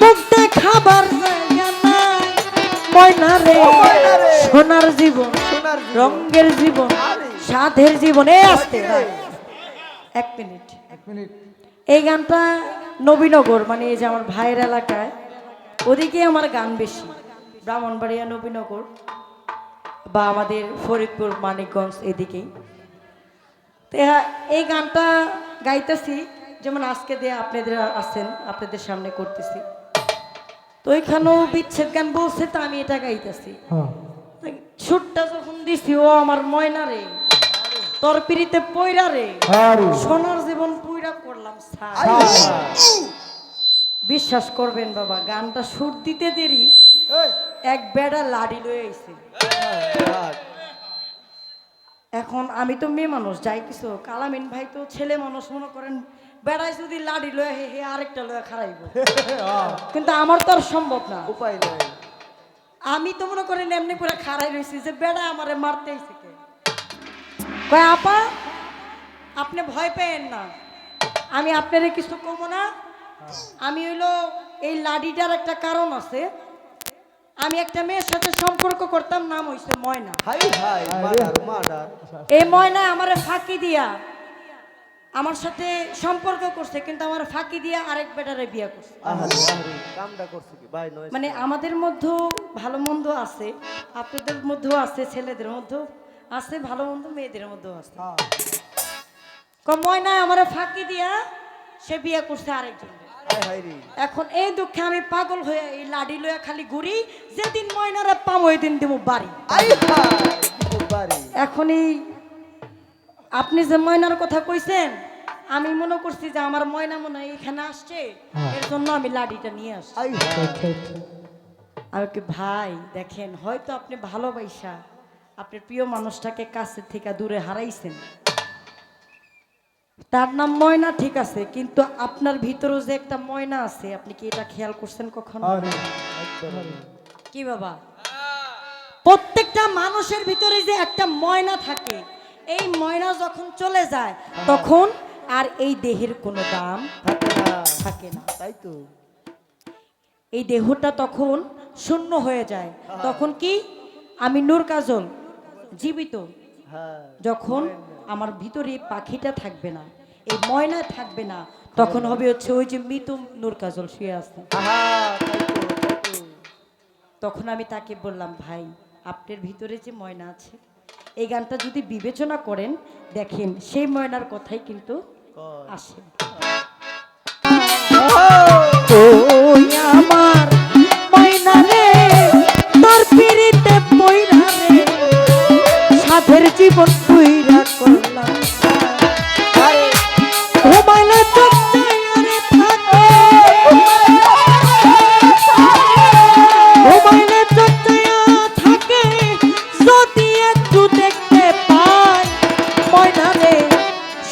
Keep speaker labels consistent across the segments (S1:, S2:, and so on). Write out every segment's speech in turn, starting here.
S1: মুখতে খাবার ময়না রে সোনার জীবন
S2: সোনার জীবন।
S1: সাধের জীবন এই আসতে এক মিনিট।
S2: এক মিনিট।
S1: এই গানটা নবীনগর মানে এই যে আমার ভাইয়ের এলাকায় ওদিকে আমার গান বেশি। ব্রাহ্মণবাড়িয়া নবীনগর বা আমাদের ফরিদপুর মানিকগঞ্জ এদিকেই। তো এই গানটা গাইতেছি। যেমন আজকে দিয়ে আপনাদের আছেন আপনাদের সামনে করতেছি। তো ওইখানেও বিচ্ছেদ গান বলছে তো আমি এটা গাইতেছি। সুরটা যখন দিছি ও আমার ময়না রে তোর পিড়িতে পয়রা রে সোনার জীবন পুইরা করলাম বিশ্বাস করবেন বাবা গানটা সুর দিতে দেরি এক বেড়া লাড়ি লয়ে আইছে। এখন আমি তো মেয়ে মানুষ যাই কিছু কালামিন ভাই তো ছেলে মানুষ মনে করেন বেড়ায় যদি লাড়ি লয়ে হে হে আরেকটা লয়ে খারাইব কিন্তু আমার তো আর সম্ভব না।
S2: উপায় নাই।
S1: আমি তো মনে করেন এমনি করে খারাই রয়েছি যে বেড়া আমারে মারতে আইছে কে। কয় আপা আপনি ভয় পেয়েন না। আমি আপনারে কিছু কমো না। আমি হইল এই লাডিটার একটা কারণ আছে। আমি একটা মেয়ের সাথে সম্পর্ক করতাম নাম হইছে ময়না।
S2: হাই হাই মার্ডার মার্ডার
S1: এই ময়না আমারে ফাঁকি দিয়া আমার সাথে সম্পর্ক করছে কিন্তু আমার ফাঁকি দিয়া আরেক বেটারে বিয়ে করছে। মানে আমাদের মধ্যেও ভালো মন্দ আছে আপনাদের মধ্যেও আছে ছেলেদের মধ্যেও আছে ভালো মন্দ মেয়েদের মধ্যেও আছে। কময় না আমার ফাঁকি দিয়া সে বিয়ে করছে আরেকজন এখন এই দুঃখে আমি পাগল হয়ে এই লাডি লইয়া খালি ঘুরি যেদিন ময়নারে পাম ওই দিন দিব বাড়ি। এখন এই আপনি যে ময়নার কথা কইছেন আমি মনে করছি যে আমার ময়না মনে হয় এখানে আসছে। এর জন্য আমি লাডিটা নিয়ে আসছি। আমি কি ভাই দেখেন হয়তো আপনি ভালোবাসা আপনার প্রিয় মানুষটাকে কাছে থেকে দূরে হারাইছেন। তার নাম ময়না ঠিক আছে কিন্তু আপনার ভিতরেও যে একটা ময়না আছে আপনি কি এটা খেয়াল করছেন কখনো? কি বাবা? প্রত্যেকটা মানুষের ভিতরে যে একটা ময়না থাকে এই ময়না যখন চলে যায় তখন আর এই দেহের কোনো দাম
S2: থাকে না। তাই তো।
S1: এই দেহটা তখন শূন্য হয়ে যায়। তখন কি? আমি নূর কাজল জীবিত।
S2: হ্যাঁ।
S1: যখন আমার ভিতরে পাখিটা থাকবে না এই ময়না থাকবে না তখন হবে হচ্ছে ওই যে মৃত নূর কাজল শুয়ে আছে।
S2: আহা তাই তো তাই তো।
S1: তখন আমি তাকে বললাম ভাই আপনার ভিতরে যে ময়না আছে এই গানটা যদি বিবেচনা করেন দেখেন সেই ময়নার কথাই কিন্তু
S2: কয়।
S1: আসে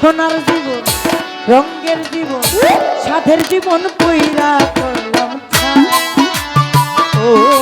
S1: সোনার জীবন রঙ্গের জীবন সাধের জীবন কইরা করলাম ও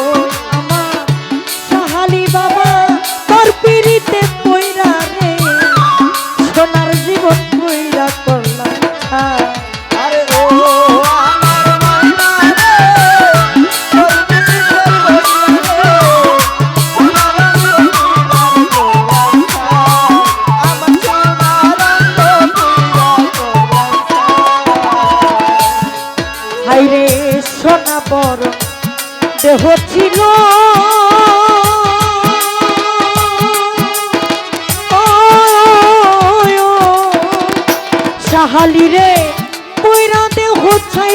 S1: সাহালি রে পয়রা দেহ ছাই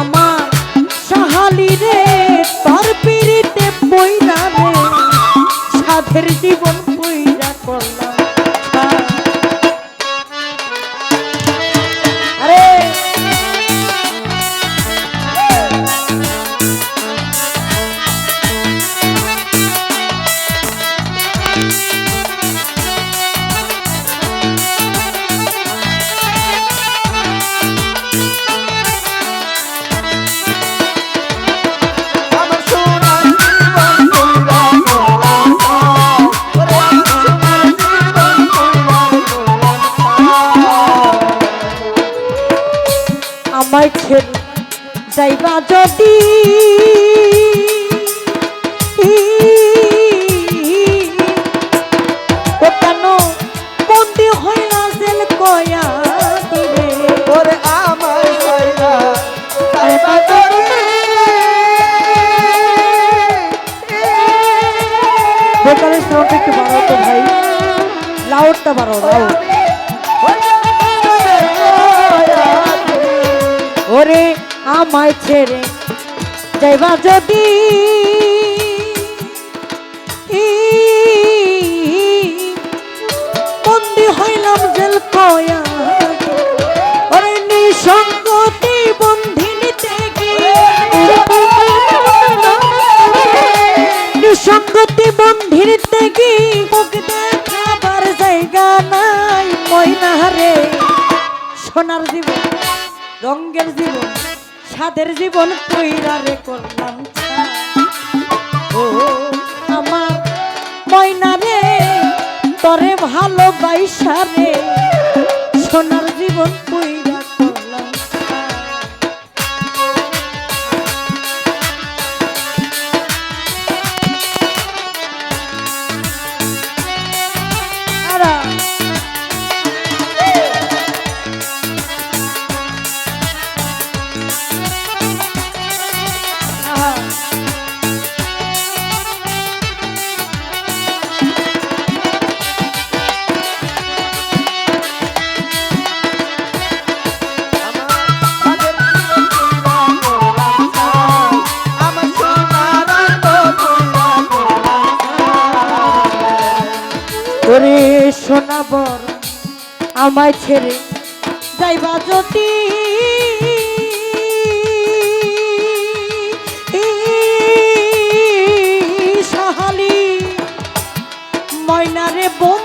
S1: আমার সাহালি রে তোর পিড়িতে পইরা রে সাধ জীবন পুইরা করলাম। আরে ছেড়ে যাইবা যদি ও কেন বন্দি হইলা জেল কয়া দিবে
S2: ওরে আমার সাইরা সাইবা করে
S1: ভোকালের সাউন্ড একটু বাড়াও তো ভাই। লাউডটা বাড়াও লাউড আমায় ছেড়ে যাইবা যদি? বন্দি হইলাম জেল কয়া। ওরে নিঃসঙ্গতি নিঃসঙ্গতি বন্ধিনীতে গিয়ে জায়গা নাই, ময়না রে। সোনার জীবন রঙ্গের জীবন। সাদের জীবন কইরা রে করলাম। ও, আমার ময়না রে, তরে ভালোবাইসা রে সোনার জীবন কইরা ওরে সোনা বর আমায় ছেড়ে যাইবা যদি। সাহালি ময়নারে বন্দি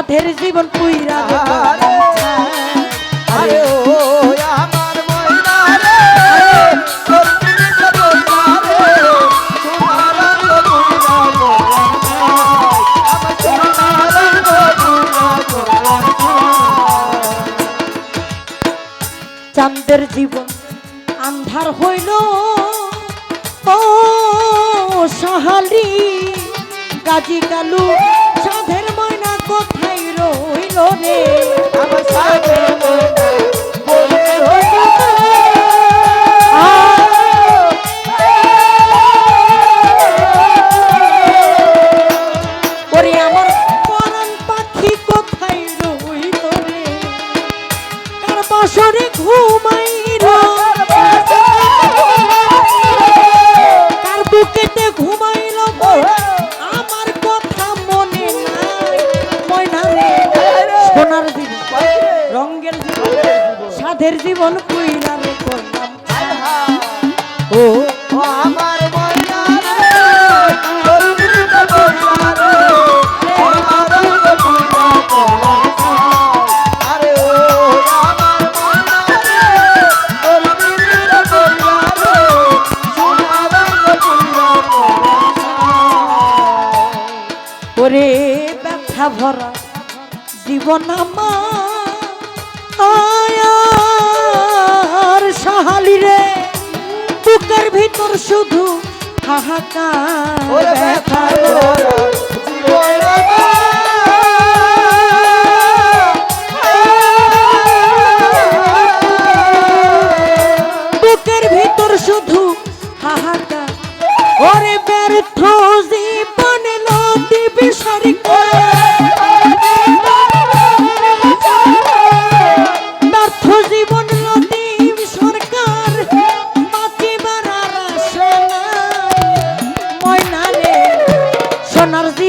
S1: সাধের জীবন পুইরা
S2: আরে, ও আমার ময়না রে।
S1: চাঁদের জীবন আন্ধার হইল। ও সাহালি গাজি কালু সাধের ময়না কোথায়? রইল রে।
S2: আমার সাথে
S1: সাধের জীবন কুইলা রে করলাম। ও
S2: ও আমার ময়না রে তোর পিছে বইরা রে সোনার রঙ কইরা করলাম ছাই। আরে ও আমার। খালি রে
S1: বুকের ভিতর শুধু হাহাকার ব্যথা
S2: জীবন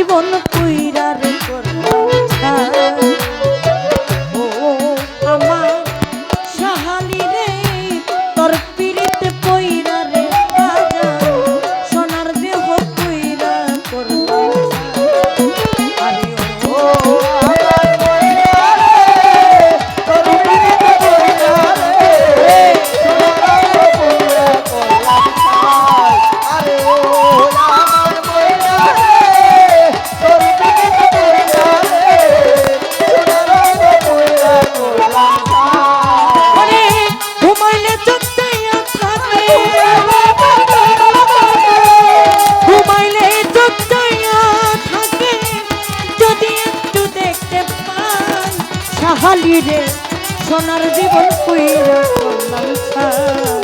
S1: জীবন রে সোনার জীবন কইরা করলাম